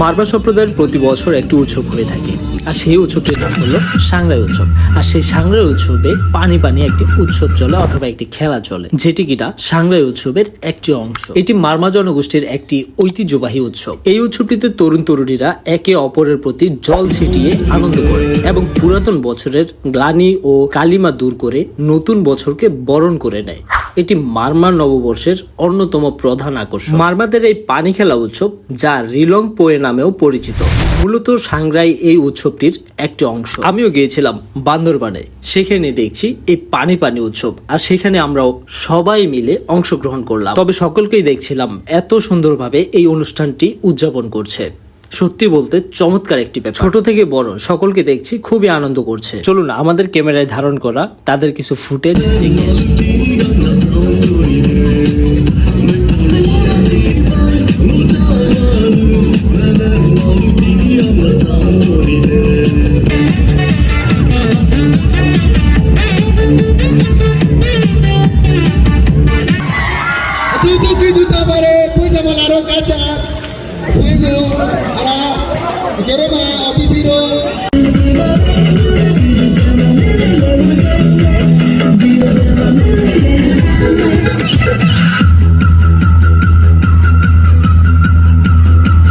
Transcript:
মারবা সম্প্রদায়ের প্রতি বছর একটি উৎসব হয়ে থাকে। আর সেই উৎসবটির নাম হলো সাংরাই উৎসব। আর সেই সাংরাই উৎসবে পানি পানি একটি উৎসব চলে অথবা একটি খেলা চলে, যেটি কিনা সাংরাই উৎসবের একটি অংশ। এটি মারমা জনগোষ্ঠীর একটি ঐতিহ্যবাহী উৎসব। এই উৎসবটিতে তরুণ তরুণীরা একে অপরের প্রতি জল ছিটিয়ে আনন্দ করে এবং পুরাতন বছরের গ্লানি ও কালিমা দূর করে নতুন বছরকে বরণ করে নেয়। এটি মারমা নববর্ষের অন্যতম প্রধান আকর্ষণ। মারমাদের এই পানি খেলা উৎসব, যা রিলং পোয়ে নামেও পরিচিত, মূলত সাংগ্রাই এই উৎসবটির একটি অংশ। আমিও গিয়েছিলাম বান্দরবানে, সেখানে দেখছি এই পানি পানি উৎসব, আর সেখানে আমরাও সবাই মিলে অংশগ্রহণ করলাম। তবে সকলকেই দেখছিলাম এত সুন্দরভাবে এই অনুষ্ঠানটি উদযাপন করছে। সত্যি বলতে চমৎকার একটি ব্যাপার। ছোট থেকে বড়, সকলকে দেখছি খুবই আনন্দ করছে। চলুন, আমাদের ক্যামেরায় ধারণ করা তাদের কিছু ফুটেজ দেখে আসি। queremos a Tifiro